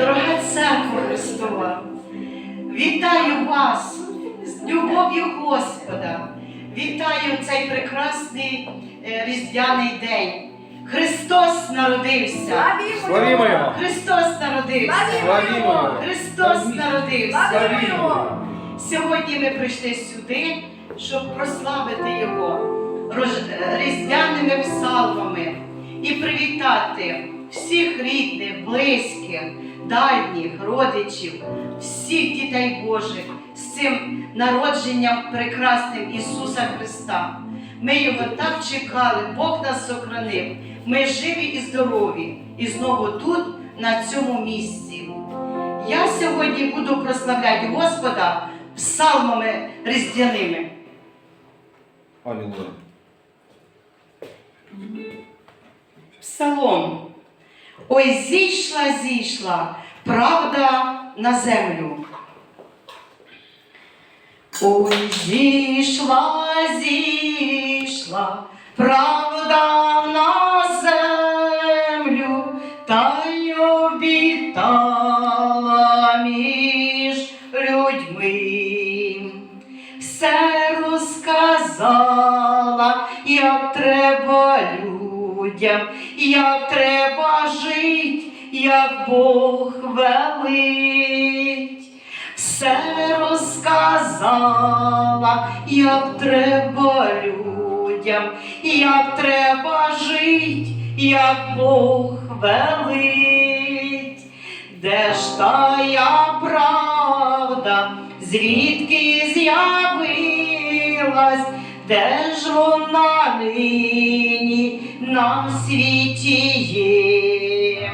дорога церква Христова, вітаю вас з любов'ю Господа. Вітаю цей прекрасний е, різдвяний день. Христос народився. Славімо його! Христос народився. Славімо його! Христос народився. Славімо його! Сьогодні ми прийшли сюди, щоб прославити Його різдвяними псалмами і привітати всіх рідних, близьких, дальніх, родичів, всіх дітей Божих з цим народженням прекрасним Ісуса Христа. Ми його так чекали, Бог нас сохранив. Ми живі і здорові, і знову тут, на цьому місці. Я сьогодні буду прославляти Господа псалмами різдвяними. Алілуя. Псалом. Ой, зійшла, зійшла, правда на землю. Ой, зійшла, зійшла, правда на землю, та й обітала між людьми. Все розказала, як треба людям, як треба жить, як Бог велить. Все розказала, як треба людям, як треба жить, як Бог велить. Де ж тая правда, звідки з'явилась, де ж вона нині на світі є?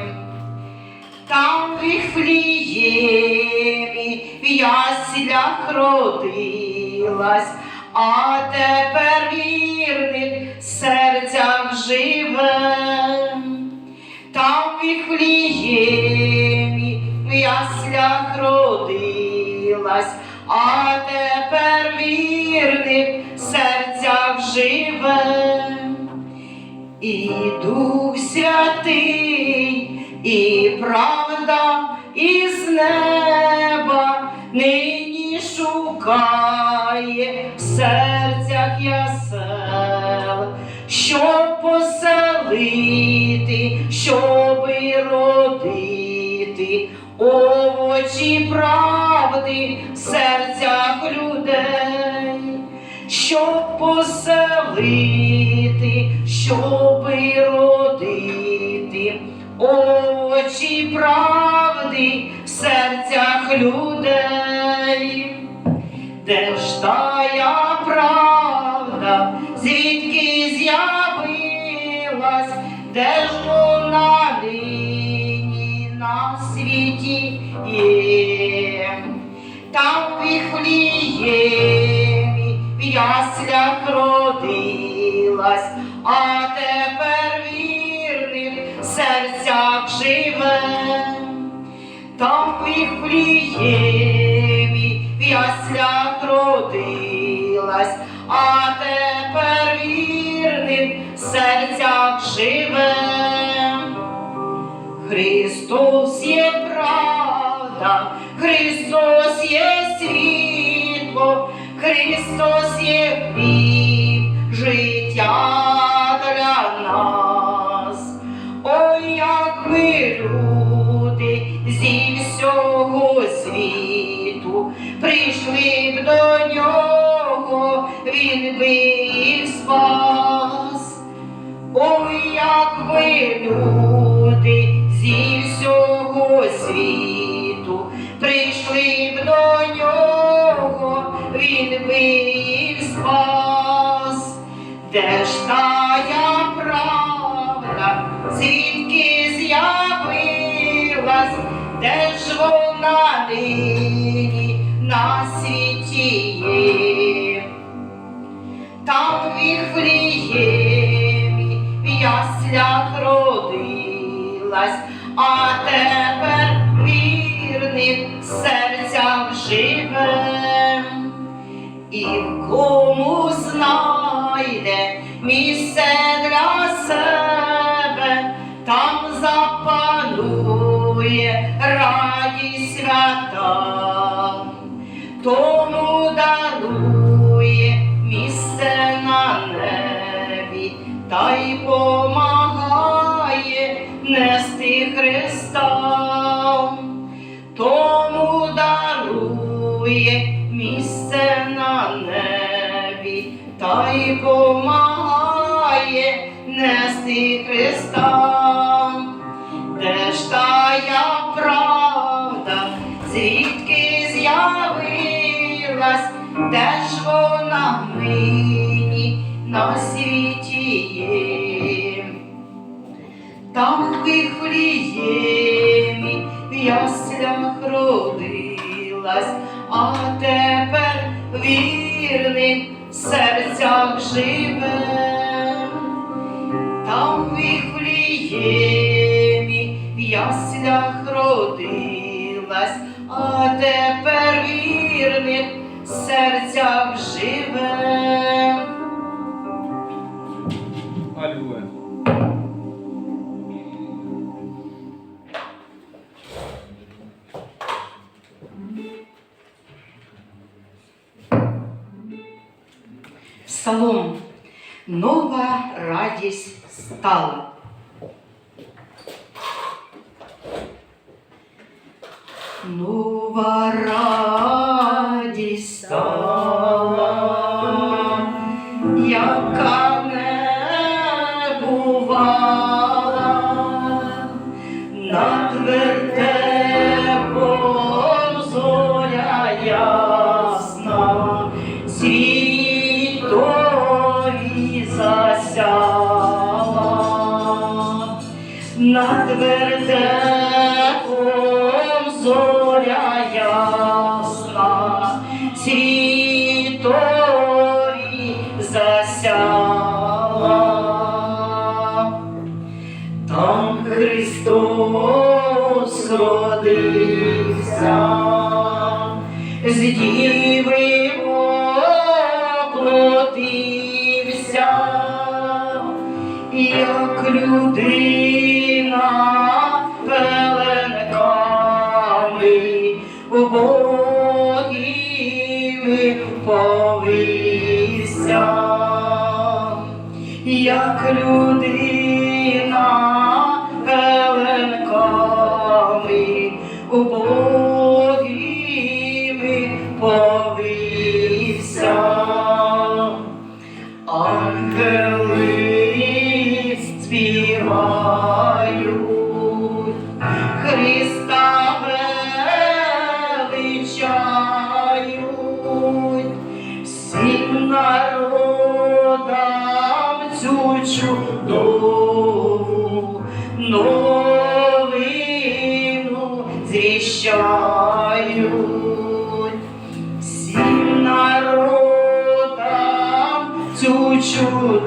Там в Віфліємі в яслях родилась, а тепер вірних в серцях живе. Там в Віфліємі в яслях родилась, а тепер правда із неба нині шукає в серцях ясел, щоб поселити, щоб родити овочі правди в серцях людей щоб поселити, щоб родити очі правди в серцях людей, де ж тая правда, звідки з'явилась, де ж вона нині на світі є. Там в Віфліємі в яслях родилась, а тепер серцях живе. Там в Віфліємі в яслях родилась, а тепер вірним в серцях живе. Христос є правда, Христос є світло, Христос є хліб, життя прийшли б до нього, він би їх спас. Ой, як ви люди зі всього світу прийшли б до нього, він би їх спас. Де ж тая правда, звідки з'явилась, де ж вона забулась, а тепер вірник серцям живе, і в кому знайде місце для себе, там запанує радість свята, тому дарує місце на небі та й Бог. Вифлеєм. Там у Вифлеємі в яслях родилась, а тепер вірним в серцях живе, там у Вифлеємі в яслях родилась, а тепер fala bendito.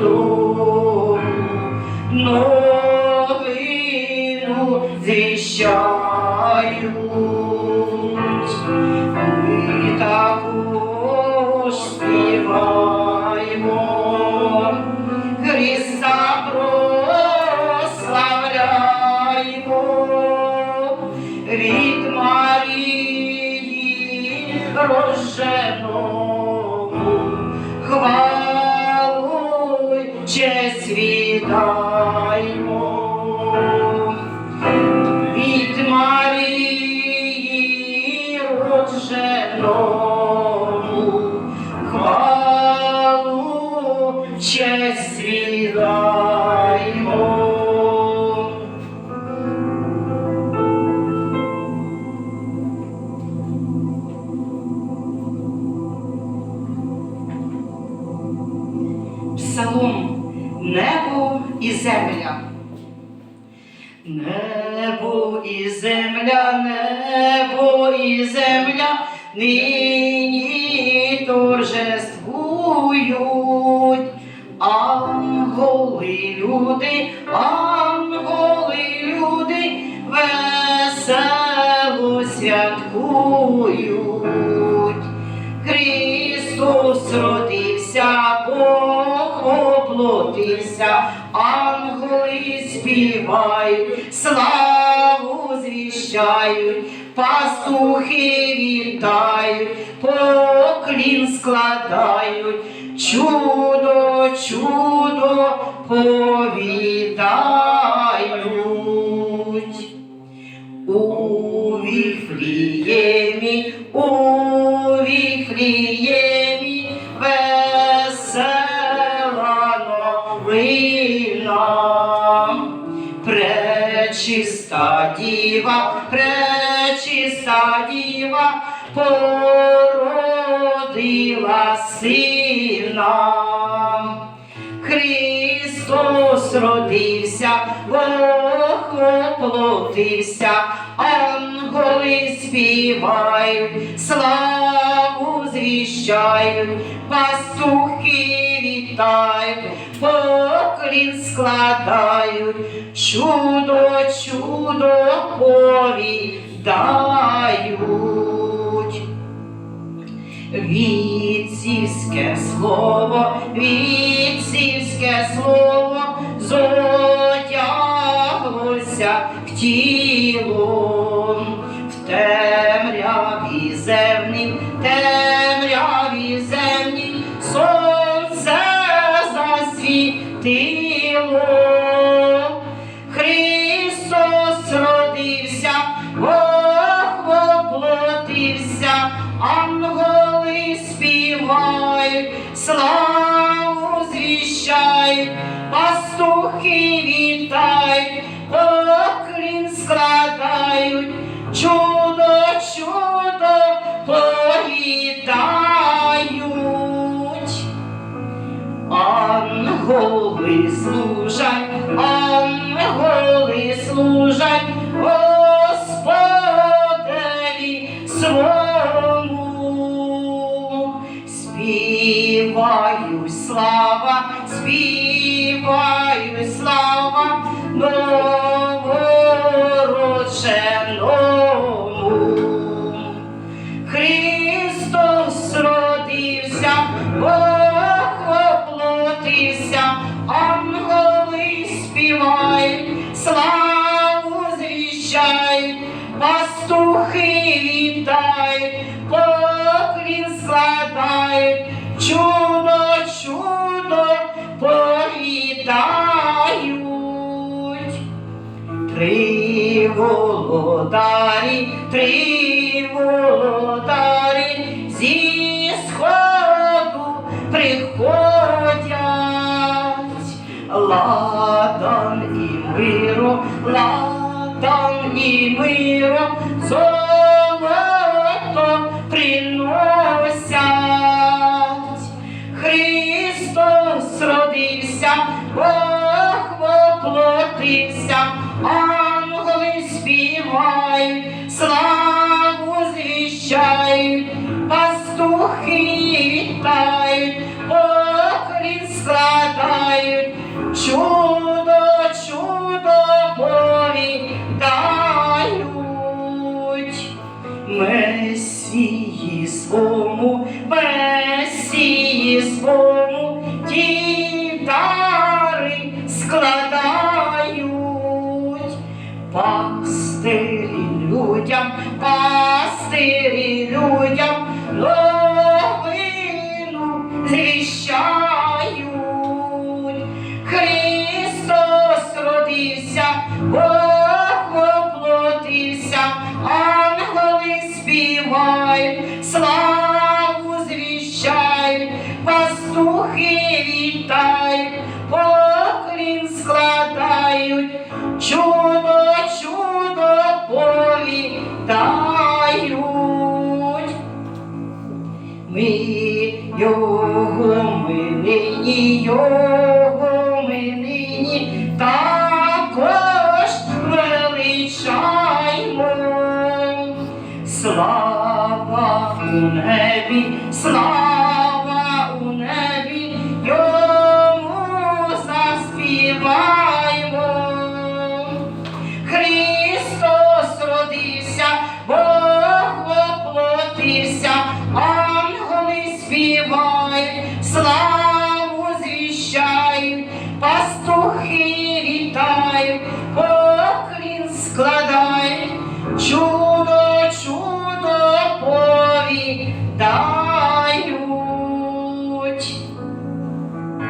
дому новину звіщаю. Небо і земля, небо і земля нині торжествують, анголи люди, анголи люди весело святкують. Христос родився, Бог оплотився. Гули співають, славу звіщають, пастухи вітають, поклін складають, чудо, чудо повідають. У віфліємі, у віфліємі весело новина. Діва, пречиста діва породила сина. Христос родився, Бог воплотився, ангели співають, славу звіщають, пастухи вітають, поклін складають, чудо, чудо повідають. Віцівське слово, віцівське слово зодяглося в тіло, в темряві Христос родився, Бог воплотився, ангели співають, славу звіщають, пастухи вітають, поклін складають, чудо, чудо повідають. Три володарі, три ладан золото приносять. Христос родився, Бог воплотився, ангели співають, славу пастирі людям, пастирі людям, новину звіщають. Христос родився, Бог воплотився, ангели співають, славу звіщають, пастухи вітають, поклін складають, його, ми нині також величаймо. Слава у небі, слава у небі, йому заспіваймо.